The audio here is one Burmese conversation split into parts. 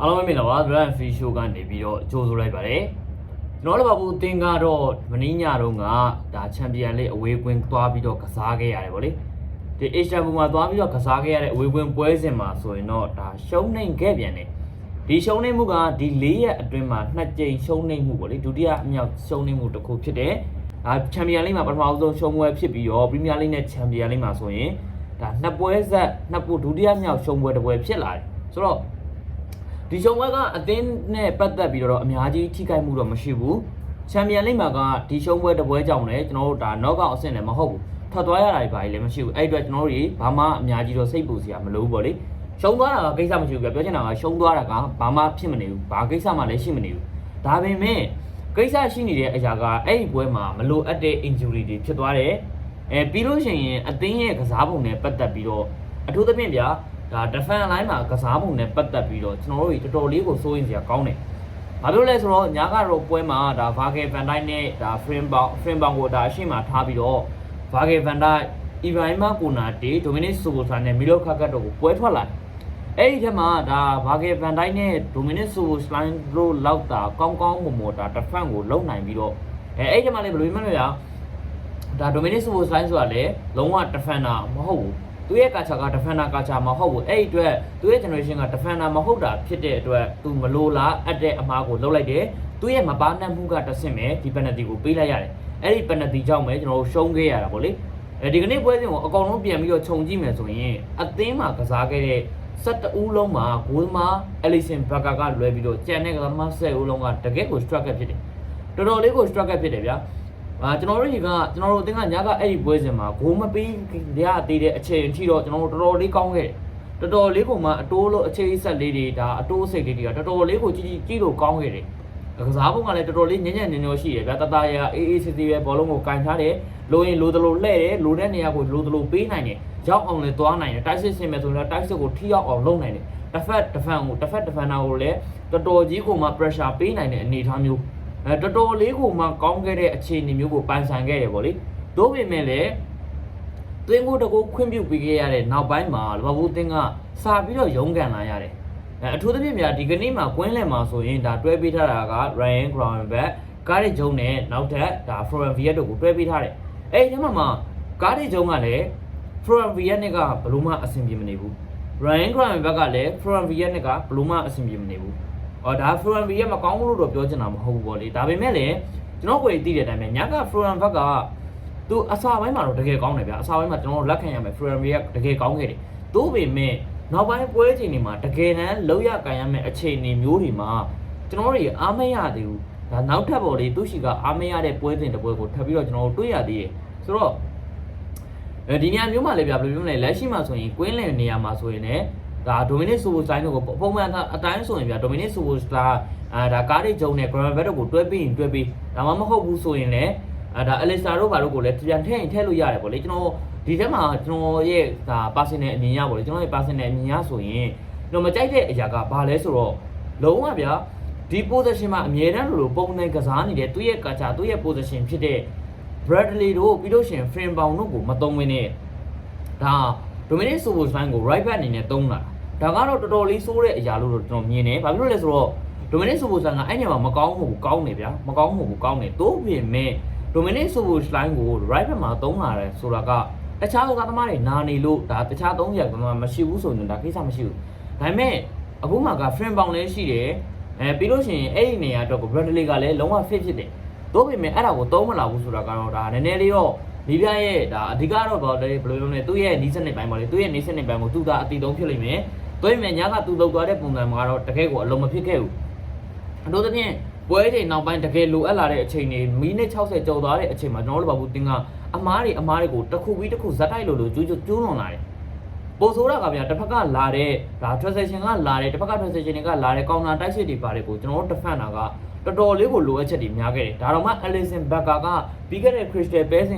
အားလုံးပဲမင်္ဂလာပါ Brand Free Show ကနေပြီးတော့ကြိုးဆိုလိုက်ပါတယ်ကျွန်တော်တို့ဘာဘူးတင်ကတော့မင်းညတော့ကဒါချန်ပီယံလိအဝေးကွင်းသွားပြီးတော့ကစားခဲ့ရတယ်ဗောလေဒီ Asia ဘူမှာသွားပြီးတော့ကစားခဲ့ရတဲ့အဝေးကွင်းပွဲစဉ်မှာဆိုရင်တော့ဒါရှုံးနိုင်ခဲ့ပြန်တယ်ဒီရှုံးနေမှုကဒီ၄ရက်အတွင်းမှာနှစ်ကြိမ်ရှုံးနေမှုဗောလေဒုတိယအမြောက်ရှုံးနေမှုတစ်ခုဖြစ်တယ်ဒါချန်ပီယံလိမှာပထမဆုံးရှုံးပွဲဖြစ်ပြီးတော့ပရီးမီးယားလိနဲ့ချန်ပီယံလိမှာဆိုရင်ဒါနှစ်ပွဲဆက်နှစ်ပွဲဒုတိယမြောက်ရှုံးပွဲတစ်ပွဲဖြစ်လာတယ်ဆိုတော့ ဒီရှုံပွဲကအသင်းနဲ့ပတ်သက်ပြီးတော့အများကြီးထိခိုက်မှုတော့မရှိဘူးချန်ပီယံလိမှာကဒီရှုံပွဲတစ်ပွဲကြောင့်လည်းကျွန်တော်တို့ဒါနော့ကောက်အဆင့်လည်းမဟုတ်ဘူးထွက်သွားရတာတွေဘာကြီးလည်းမရှိဘူးအဲ့အတွက်ကျွန်တော်တို့တွေဘာမှအများကြီးတော့စိတ်ပူစရာမလိုဘူးပေါ့လေရှုံသွားတာကကိစ္စမရှိဘူးပြပြောချင်တာကရှုံသွားတာကဘာမှဖြစ်မနေဘူးဘာကိစ္စမှလည်းရှိမနေဘူးဒါပေမဲ့ကိစ္စရှိနေတဲ့အရာကအဲ့ဒီပွဲမှာမလိုအပ်တဲ့ injury တွေဖြစ်သွားတယ်အဲပြီးလို့ရှိရင်အသင်းရဲ့ကစားပုံနဲ့ပတ်သက်ပြီးတော့အထူးသဖြင့်ဗျာ ဒါ defense line မှာကစားပုံနဲ့ပတ်သက်ပြီးတော့ကျွန်တော်တို့တွေတော်တော်လေးကိုစိုးရင်စရာကောင်းတယ်။ဘာလို့လဲဆိုတော့ညာကတော့ပွဲမှာဒါ Vargel van Dijk နဲ့ဒါ frame bound frame bound ကိုဒါအရှိမထားပြီးတော့ Vargel van Dijk Ibrahima Konate Dominic Soboslai နဲ့ Milo Kakat တို့ကိုပွဲထွက်လာတယ်။အဲ့ဒီထက်မှာဒါ Vargel van Dijk နဲ့ Dominic Soboslai တို့လောက်တာကောင်းကောင်းမွန်မွန်ဒါ defense ကိုလုံနိုင်ပြီးတော့အဲအဲ့ဒီထက်မှာလည်းဘယ်လိုမှမလဲဗျာဒါ Dominic Soboslai ဆိုတာလည်းလုံးဝ defender မဟုတ်ဘူး။ သူရဲ့ကာချာက defender ကာချာမဟုတ်ဘူးအဲ့ဒီအတွက်သူရဲ့ generation က defender မဟုတ်တာဖြစ်တဲ့အတွက်သူမလိုလားအပ်တဲ့အမားကိုလုပ်လိုက်တယ်သူရဲ့မပါနှံ့မှုကတဆင့်ပဲဒီ penalty ကိုပေးလိုက်ရတယ်အဲ့ဒီ penalty ကြောင့်ပဲကျွန်တော်တို့ရှုံးခဲ့ရတာဗောလေအဲဒီကနေ့ပွဲစဉ်ကိုအကောင်လုံးပြန်ပြီးတော့ခြုံကြည့်မယ်ဆိုရင်အသင်းမှာကစားခဲ့တဲ့12ဦးလုံးမှာဂိုးသမား Ellison Barker ကလွဲပြီးတော့ကြံတဲ့ကစားသမား10ဦးလုံးကတကယ့်ကို struggle ဖြစ်တယ်တော်တော်လေးကို struggle ဖြစ်တယ်ဗျာ အာကျွန်တော်တို့ကြီးကကျွန်တော်တို့အသင်းကညကအဲ့ဒီပွဲစဉ်မှာဂိုးမပေးရသေးတဲ့အချိန်အထိတော့ကျွန်တော်တို့တော်တော်လေးကောင်းခဲ့တယ်တော်တော်လေးကိုမှအတိုးလို့အခြေအဆက်လေးတွေဒါအတိုးစိတ်လေးတွေကတော်တော်လေးကိုကြီးကြီးကြီးလို့ကောင်းခဲ့တယ်ကစားပုံကလည်းတော်တော်လေးညံ့ညံ့ညွညွရှိတယ်ဗျာတတရအေးအေးဆေးဆေးပဲဘောလုံးကိုကင်ထားတယ်လိုရင်လိုသလိုလှဲ့တယ်လိုတဲ့နေရာကိုလိုသလိုပေးနိုင်တယ်ရောက်အောင်လည်းသွားနိုင်တယ်တိုက်စစ်ဆင်မယ်ဆိုရင်တိုက်စစ်ကိုထိရောက်အောင်လုပ်နိုင်တယ်တစ်ဖက်တစ်ဖက်ကိုတစ်ဖက်တစ်ဖက်နာကိုလည်းတော်တော်ကြီးကိုမှ pressure ပေးနိုင်တဲ့အနေအထားမျိုး အဲတော်တော်လေးကိုမှကောင်းခဲ့တဲ့အခြေအနေမျိုးကိုပန်ဆန်ခဲ့တယ်ဗောလေ။သို့ပေမဲ့လည်းသွင်းကိုတကူခွင့်ပြုပေးခဲ့ရတဲ့နောက်ပိုင်းမှာလဘဘူးတင်းကစာပြီးတော့ရုန်းကန်လာရတယ်။အဲအထူးသဖြင့်များဒီကနေ့မှာကွင်းလယ်မှာဆိုရင်ဒါတွဲပေးထားတာက Ryan Gravenberch ကားရီဂျုံနဲ့နောက်ထပ်ဒါ Florian Viet တို့ကိုတွဲပေးထားတယ်။အဲဒီထဲမှာမှကားရီဂျုံကလည်း Florian Viet နဲ့ကဘယ်လို့မှအဆင်ပြေမနေဘူး။ Ryan Gravenberch ကလည်း Florian Viet နဲ့ကဘယ်လို့မှအဆင်ပြေမနေဘူး။ အော်ဒါ Florian V ရဲ့မကောင်းဘူးလို့တော့ပြောချင်တာမဟုတ်ဘူးပေါ့လေဒါပေမဲ့လည်းကျွန်တော်ကိုယ်သိတဲ့အတိုင်းပဲညက Florian ဘက်ကသူအစာပိုင်းမှာတော့တကယ်ကောင်းတယ်ဗျာအစာပိုင်းမှာကျွန်တော်လက်ခံရမယ် Florian V ကတကယ်ကောင်းခဲ့တယ်သို့ပေမဲ့နောက်ပိုင်းပွဲချိန်တွေမှာတကယ်တမ်းလောက်ရကန်ရမယ်အခြေအနေမျိုးတွေမှာကျွန်တော်တို့အားမရသေးဘူးဒါနောက်ထပ်ပေါ့လေသူရှိကအားမရတဲ့ပွဲစဉ်တစ်ပွဲကိုထပ်ပြီးတော့ကျွန်တော်တို့တွေ့ရသေးတယ်ဆိုတော့အဲဒီနေရာမျိုးမှာလည်းဗျာဘယ်လိုမျိုးလဲလက်ရှိမှာဆိုရင်ကွင်းလင်နေရာမှာဆိုရင်လည်း ဒါ Dominic Soboslai တို့ကိုပုံမှန်အတိုင်းဆိုရင်ဗျာ Dominic Soboslai အာဒါကားတွေဂျုံနဲ့ Grand Vet တို့ကိုတွဲပြီးရင်တွဲပြီးဒါမှမဟုတ်ဘူးဆိုရင်လည်းအာဒါ Alexa တို့ဘာတို့ကိုလည်းပြန်ထည့်ရင်ထည့်လို့ရတယ်ပေါ့လေကျွန်တော်ဒီထဲမှာကျွန်တော်ရဲ့ဒါ personal အမြင်ရပေါ့လေကျွန်တော်ရဲ့ personal အမြင်ရဆိုရင်ကျွန်တော်မကြိုက်တဲ့အရာကဘာလဲဆိုတော့လုံးဝဗျာဒီ position မှာအမြဲတမ်းလိုလိုပုံနဲ့ကစားနေတဲ့သူ့ရဲ့ကာချာသူ့ရဲ့ position ဖြစ်တဲ့ Bradley တို့ပြီးလို့ရှိရင် Frame Bound တို့ကိုမသုံးဝင်နဲ့ဒါ Dominic Soboslai ကို right back အနေနဲ့သုံးလာတာ ဒါကတော့တော်တော်လေးစိုးတဲ့အရာလို့တော့ကျွန်တော်မြင်တယ်ဘာဖြစ်လို့လဲဆိုတော့ဒိုမီနစ်ဆိုဘိုဆန်ကအဲ့ညမှာမကောင်းဘူးကောင်းနေဗျာမကောင်းဘူးကောင်းနေတိုးပြင်မဲ့ဒိုမီနစ်ဆိုဘိုစလိုင်းကို right back မှာသုံးလာတယ်ဆိုတာကတခြားကစားသမားတွေနာနေလို့ဒါတခြားသုံးရကမှမရှိဘူးဆိုရင်ဒါကိစ္စမရှိဘူးဒါပေမဲ့အခုမှက frame bound လည်းရှိတယ်အဲပြီးလို့ရှိရင်အဲ့ဒီနေရာအတွက်ကို Bradley ကလည်းလုံးဝ fit ဖြစ်တယ်တိုးပြင်မဲ့အဲ့ဒါကိုသုံးမလာဘူးဆိုတာကတော့ဒါနည်းနည်းလေးတော့လီဗျာရဲ့ဒါအဓိကတော့ဘာလဲဘယ်လိုလုပ်လဲသူ့ရဲ့နီးစနစ်ပိုင်းပါလေသူ့ရဲ့နီးစနစ်ပိုင်းကိုသူသာအတီတုံးဖြစ်လိမ့်မယ် တွဲမြညာကသူလောက်သွားတဲ့ပုံစံမှာတော့တကယ်ကိုအလုံးမဖြစ်ခဲ့ဘူးအထူးသဖြင့်ပွဲချိန်နောက်ပိုင်းတကယ်လိုအပ်လာတဲ့အချိန်တွေမိနစ်60ကျော်သွားတဲ့အချိန်မှာကျွန်တော်တို့ဘာဘူးတင်းကအမားတွေအမားတွေကိုတစ်ခုပြီးတစ်ခုဇက်တိုက်လို့လို့ကျူးကျူးကျူးလွန်လာတယ်ပိုဆိုးတာကဗျာတစ်ဖက်ကလာတဲ့ဒါ transaction ကလာတယ်တစ်ဖက်က transaction တွေကလာတယ် counter တိုက်စစ်တွေပါတယ်ကိုကျွန်တော်တို့ defend တာကတော်တော်လေးကိုလိုအပ်ချက်တွေများခဲ့တယ်ဒါတော့မှ Ellison Becker ကပြီးခဲ့တဲ့ Crystal Palace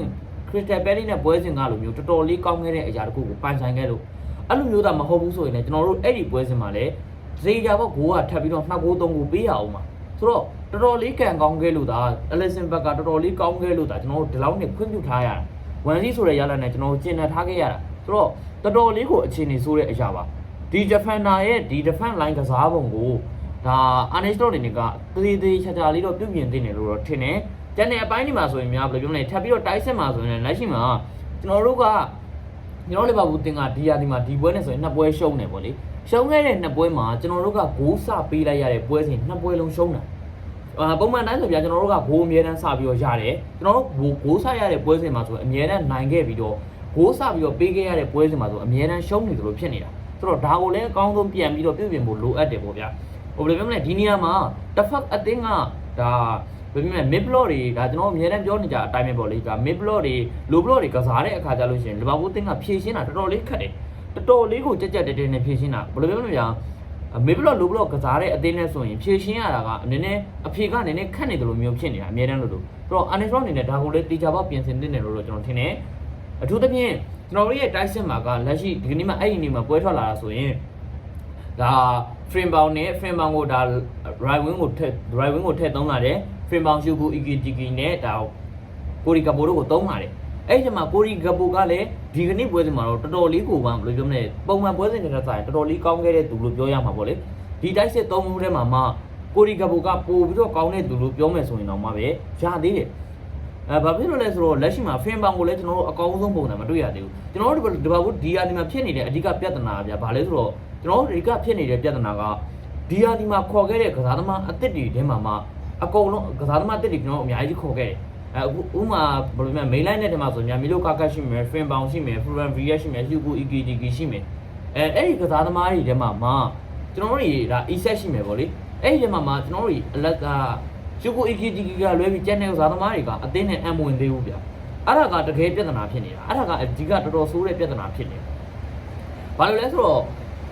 Crystal Palace နဲ့ပွဲစဉ်ကလိုမျိုးတော်တော်လေးကောင်းခဲ့တဲ့အရာတစ်ခုကိုပိုင်ဆိုင်ခဲ့လို့ အဲ့လိုမျိုးသာမဟုတ်ဘူးဆိုရင်လည်းကျွန်တော်တို့အဲ့ဒီပွဲစဉ်မှာလည်းဇေဂျာဘောဂိုးကထပ်ပြီးတော့နှစ်ဂိုးသုံးဂိုးပေးရအောင်ပါဆိုတော့တော်တော်လေးကန်ကောင်းခဲ့လို့ဒါ Ellison ဘက်ကတော်တော်လေးကောင်းခဲ့လို့ဒါကျွန်တော်တို့ဒီလောက်နဲ့ခွင့်ပြုထားရတာဝန်စီဆိုတဲ့ရလနဲ့ကျွန်တော်တို့ကျင်နေထားခဲ့ရတာဆိုတော့တော်တော်လေးကိုအခြေအနေဆိုးတဲ့အရာပါဒီ defender ရဲ့ဒီ defense line ကစားပုံကိုဒါ Arnish တို့အနေနဲ့ကသေးသေးချာချာလေးတော့ပြုပြင်သင့်တယ်လို့တော့ထင်တယ်။ကျန်တဲ့အပိုင်းဒီမှာဆိုရင်များဘယ်လိုပြောမလဲထပ်ပြီးတော့တိုက်စစ်မှာဆိုရင်လည်းလက်ရှိမှာကျွန်တော်တို့က ကျွန်တော်လီဗာပူးတင်ကဒီယာဒီမှာဒီပွဲနဲ့ဆိုရင်နှစ်ပွဲရှုံးတယ်ပေါ့လေ။ရှုံးခဲ့တဲ့နှစ်ပွဲမှာကျွန်တော်တို့ကဂိုးစပေးလိုက်ရတဲ့ပွဲစဉ်နှစ်ပွဲလုံးရှုံးတာ။အာပုံမှန်တိုင်းဆိုပြကျွန်တော်တို့ကဂိုးအမြဲတမ်းစပြီးတော့ရတယ်ကျွန်တော်တို့ဂိုးဂိုးစရတဲ့ပွဲစဉ်မှာဆိုအမြဲတမ်းနိုင်ခဲ့ပြီးတော့ဂိုးစပြီးတော့ပေးခဲ့ရတဲ့ပွဲစဉ်မှာဆိုအမြဲတမ်းရှုံးနေသလိုဖြစ်နေတာဆိုတော့ဒါကိုလည်းအကောင်းဆုံးပြန်ပြီးတော့ပြုပြင်ဖို့လိုအပ်တယ်ပေါ့ဗျာဟိုဘယ်လိုပြောမလဲဒီနေရာမှာတစ်ဖက်အသင်းကဒါ ဘယ်လိုပြောမလဲ mid block တွေဒါကျွန်တော်အမြဲတမ်းပြောနေကြအတိုင်းပဲပေါ့လေဒါ mid block တွေ low block တွေကစားတဲ့အခါကျလို့ရှိရင်လီဗာပူးအသင်းကဖြည့်ရှင်းတာတော်တော်လေးခက်တယ်တော်တော်လေးကိုကြက်ကြက်တဲတဲနဲ့ဖြည့်ရှင်းတာဘယ်လိုပြောမလဲဗျာမေဘလော့လိုဘလော့ကစားတဲ့အသင်းနဲ့ဆိုရင်ဖြည့်ရှင်းရတာကအနေနဲ့အဖြေကအနေနဲ့ခက်နေတယ်လို့မျိုးဖြစ်နေတာအများတန်းလို့လို့အဲ့တော့ Anisron အနေနဲ့ဒါကိုလည်းတေချာပေါက်ပြင်ဆင်သင့်တယ်လို့တော့ကျွန်တော်ထင်တယ်အထူးသဖြင့်ကျွန်တော်တို့ရဲ့တိုက်စစ်မှာကလက်ရှိဒီကနေ့မှအဲ့ဒီနေ့မှာပွဲထွက်လာတာဆိုရင်ဒါ frame bound နဲ့ frame bound ကိုဒါ right wing ကိုထည့် right wing ကိုထည့်သုံးလာတယ် frame bound ရှုကူ EKTK နဲ့ဒါကိုရီကပိုတို့ကိုသုံးလာတယ်အဲ့ဒီမှာကိုရီကပိုကလည်းဒီကနေ့ပွဲစဉ်မှာတော့တော်တော်လေးကိုပန်းဘယ်လိုပြောမလဲပုံမှန်ပွဲစဉ်တွေကစားရင်တော်တော်လေးကောင်းခဲ့တဲ့သူလို့ပြောရမှာပေါ့လေဒီတိုက်စစ်သုံးမှုထဲမှာမှကိုရီကပိုကပို့ပြီးတော့ကောင်းတဲ့သူလို့ပြောမယ်ဆိုရင်တော့မှပဲရသေးတယ်အဲဘာဖြစ်လို့လဲဆိုတော့လက်ရှိမှာ frame bound ကိုလည်းကျွန်တော်တို့အကောင်းဆုံးပုံစံမတွေ့ရသေးဘူးကျွန်တော်တို့ဒီဘာဘူးဒီအဒီမှာဖြစ်နေတဲ့အဓိကပြဿနာကဗျာဘာလဲဆိုတော့ကျွန်တော်တို့ဒီကဖြစ်နေတဲ့ပြဿနာက ဒီအဒီမှာခေါ်ခဲ့တဲ့ကစားသမားအစ်စ်တွေထဲမှာမှအကုန်လုံးကစားသမားအစ်စ်တွေကျွန်တော်တို့အများကြီးခေါ်ခဲ့တယ်အဲဥမာဘယ်လိုများ main line နဲ့တည်းမှာဆိုညာမီလိုကာကတ်ရှိမယ် frame bound ရှိမယ် program v ရှိမယ် hugo ekdk ရှိမယ်အဲအဲ့ဒီကစားသမားတွေထဲမှာမှကျွန်တော်တို့တွေဒါ e set ရှိမယ်ဗောလေအဲ့ဒီထဲမှာမှကျွန်တော်တို့တွေအလက်က hugo ekdk ကလွဲပြီးကျန်တဲ့ကစားသမားတွေကအသင်းနဲ့အမဝင်သေးဘူးဗျအဲ့ဒါကတကယ်ပြဿနာဖြစ်နေတာအဲ့ဒါကအဓိကတော်တော်ဆိုးတဲ့ပြဿနာဖြစ်နေဘာလို့လဲဆိုတော့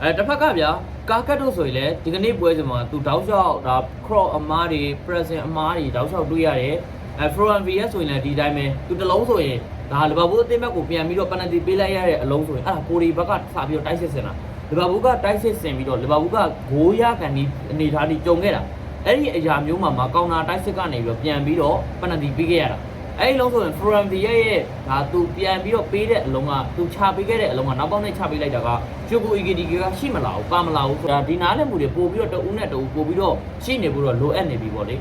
အဲတစ်ဖက်ကဗျာ ကာကတ်တို့ဆိုရင်လည်းဒီကနေ့ပွဲစဉ်မှာသူတောက်လျှောက်ဒါ cross အမားတွေ present အမားတွေတောက်လျှောက်တွေ့ရတယ်အဲ Froan VS ဆိုရင်လည်းဒီတိုင်းပဲသူတစ်လုံးဆိုရင်ဒါလီဗာပူးအသင်းဘက်ကိုပြန်ပြီးတော့ပနတီပေးလိုက်ရတဲ့အလုံးဆိုရင်အဲ့ဒါကိုရီဘက်ကစပြီးတော့တိုက်စစ်စင်တာလီဗာပူးကတိုက်စစ်စင်ပြီးတော့လီဗာပူးကဂိုးရကန်ဒီအနေထားဒီကြုံခဲ့တာအဲ့ဒီအရာမျိုးမှာမှာကောင်တာတိုက်စစ်ကနေပြီးတော့ပြန်ပြီးတော့ပနတီပေးခဲ့ရတာ အဲ့ဒီလုံးဆိုရင် Froan VS ရဲ့ဒါသူပြန်ပြီးတော့ပေးတဲ့အလုံးကသူချပေးခဲ့တဲ့အလုံးကနောက်ပေါင်းနဲ့ချပေးလိုက်တာကဂျိုကို EKDK ကရှိမလာဘူးပါမလာဘူးဆိုတာဒီနားလည်မှုတွေပို့ပြီးတော့တဦးနဲ့တဦးပို့ပြီးတော့ရှိနေဖို့တော့လိုအပ်နေပြီပေါ့လေ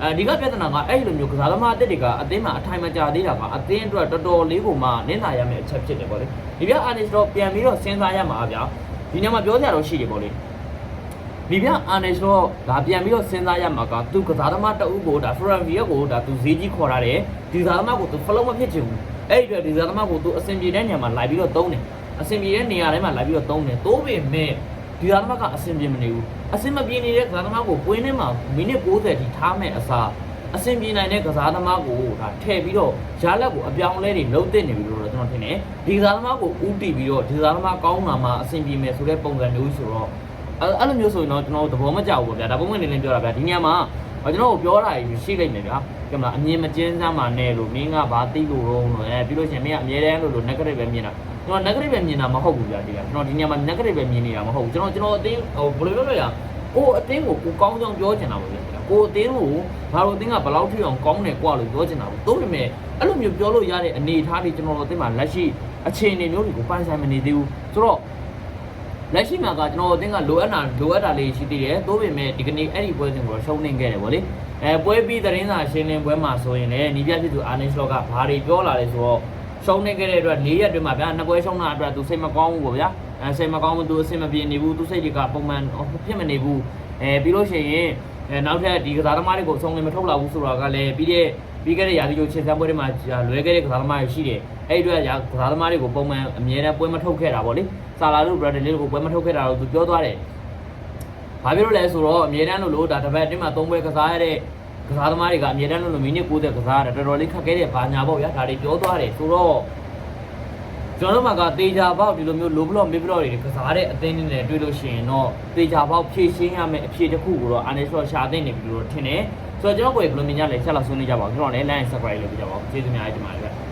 အဲဒီကပြဿနာကအဲ့လိုမျိုးကစားသမားအစ်စ်တွေကအသင်းမှာအထိုင်မကြသေးတာကအသင်းအတွက်တော်တော်လေးကိုမှနင်းလာရမယ့်အချက်ဖြစ်တယ်ပေါ့လေဒီပြအာနစ်တော့ပြန်ပြီးတော့စဉ်းစားရမှာဗျာဒီညမှာပြောစရာတော့ရှိတယ်ပေါ့လေ ဒီပြအာနစ်တော့ဒါပြန်ပြီးတော့စဉ်းစားရမှာကသူကစားသမားတအုပ်ကိုဒါဖရန်ဗီယက်ကိုဒါသူဈေးကြီးခေါ်ထားတယ်ဒီကစားသမားကိုသူဖလုံးမဖြစ်ချင်ဘူးအဲ့ဒီအတွက်ဒီကစားသမားကိုသူအဆင်ပြေတဲ့နေရာမှာလိုက်ပြီးတော့သုံးတယ်အဆင်ပြေတဲ့နေရာတိုင်းမှာလိုက်ပြီးတော့သုံးတယ်တိုးပေမဲ့ဒီကစားသမားကအဆင်ပြေမနေဘူးအဆင်မပြေနေတဲ့ကစားသမားကိုပွင်းထဲမှာမိနစ်60ထိထားမဲ့အစားအဆင်ပြေနိုင်တဲ့ကစားသမားကိုဒါထည့်ပြီးတော့ရလက်ကိုအပြောင်းလဲတွေလုံးသိနေပြီလို့တော့ကျွန်တော်ထင်တယ်ဒီကစားသမားကိုဥတီပြီးတော့ဒီကစားသမားကောင်းလာမှအဆင်ပြေမယ်ဆိုတဲ့ပုံစံမျိုးဆိုတော့ အဲ့အဲ့လိုမျိုးဆိုရင်တော့ကျွန်တော်သဘောမကျဘူးပေါ့ဗျာဒါပုံမှန်နေနေပြောတာဗျာဒီညမှာကျွန်တော်ပြောတာရှိလိုက်မယ်ဗျာကမလားအမြင်မကျင်းစမ်းပါနဲ့လို့မင်းကဘာသိလို့တော့လို့အဲပြီးလို့ရှိရင်မင်းကအမြဲတမ်းလို့လို့ negative ပဲမြင်တာကျွန်တော် negative ပဲမြင်တာမဟုတ်ဘူးဗျာဒီကကျွန်တော်ဒီညမှာ negative ပဲမြင်နေတာမဟုတ်ဘူးကျွန်တော်ကျွန်တော်အတင်းဟိုဘယ်လိုပြောလဲကိုအတင်းကိုကိုကောင်းကြောင်ပြောချင်တာပါဗျာကိုအတင်းကိုဘာလို့အတင်းကဘယ်လောက်ထိအောင်ကောင်းတယ်ကွာလို့ပြောချင်တာဘူးသို့ပေမဲ့အဲ့လိုမျိုးပြောလို့ရတဲ့အနေအထားတွေကျွန်တော်တို့အတင်းမှာလက်ရှိအခြေအနေမျိုးတွေကိုပိုင်ဆိုင်မနေသေးဘူးဆိုတော့ လက်ရှိမှာကကျွန်တော်အတင်းကလိုအပ်တာလိုအပ်တာလေးရှိသေးတယ်သို့ပေမဲ့ဒီကနေ့အဲ့ဒီပွဲစဉ်ကိုတော့ရှုံးနေခဲ့တယ်ဗောလေအဲပွဲပြီးသတင်းစာရှင်းလင်းပွဲမှာဆိုရင်လည်းနီးပြဖြစ်သူအာနစ်စလော့ကဘာတွေပြောလာလဲဆိုတော့ရှုံးနေခဲ့တဲ့အတွက်၄ရက်အတွင်းမှာဗျာနှစ်ပွဲရှုံးတာအတွက်သူစိတ်မကောင်းဘူးဗောဗျာအဲစိတ်မကောင်းဘူးသူအဆင်မပြေနေဘူးသူစိတ်တွေကပုံမှန်ဖြစ်မနေဘူးအဲပြီးလို့ရှိရင်အဲနောက်ထပ်ဒီကစားသမားတွေကိုအဆုံးလည်းမထုတ်လာဘူးဆိုတာကလည်းပြီးတဲ့ ပြီးခဲ့တဲ့ရာသီကျိုးချင်းစံပွဲတွေမှာလွဲခဲ့တဲ့ကစားသမားတွေရှိတယ်အဲ့ဒီအတွက်ကစားသမားတွေကိုပုံမှန်အမြဲတမ်းပွဲမထုတ်ခဲ့တာဗောလေဆာလာတို့ဘရာဒလီတို့ကိုပွဲမထုတ်ခဲ့တာတော့သူပြောသွားတယ်။ဘာဖြစ်လို့လဲဆိုတော့အမြဲတမ်းလို့လို့ဒါတစ်ပတ်အတွင်းမှာ၃ပွဲကစားရတဲ့ကစားသမားတွေကအမြဲတမ်းလို့လို့မိနစ်90ကစားရတယ်တော်တော်လေးခက်ခဲတဲ့ဘာညာပေါ့ဗျာဒါတွေပြောသွားတယ်ဆိုတော့ကျွန်တော်တို့မှာကတေချာပေါက်ဒီလိုမျိုးလိုဘလော့မေဘလော့တွေကစားတဲ့အသင်းတွေနဲ့တွေ့လို့ရှိရင်တော့တေချာပေါက်ဖြည့်ရှင်းရမယ့်အဖြေတစ်ခုကိုတော့အာနေဆော့ရှာသိနေပြီလို့ထင်တယ် ဆိုတော့ကျွန်တော်ကိုဘယ်လိုမြင်ကြလဲဆက်လာဆွေးနွေးကြပါဦးကျွန်တော်လည်း line subscribe လုပ်ပြကြပါဦးကျေးဇူးများတင်ပါတယ်ဗျ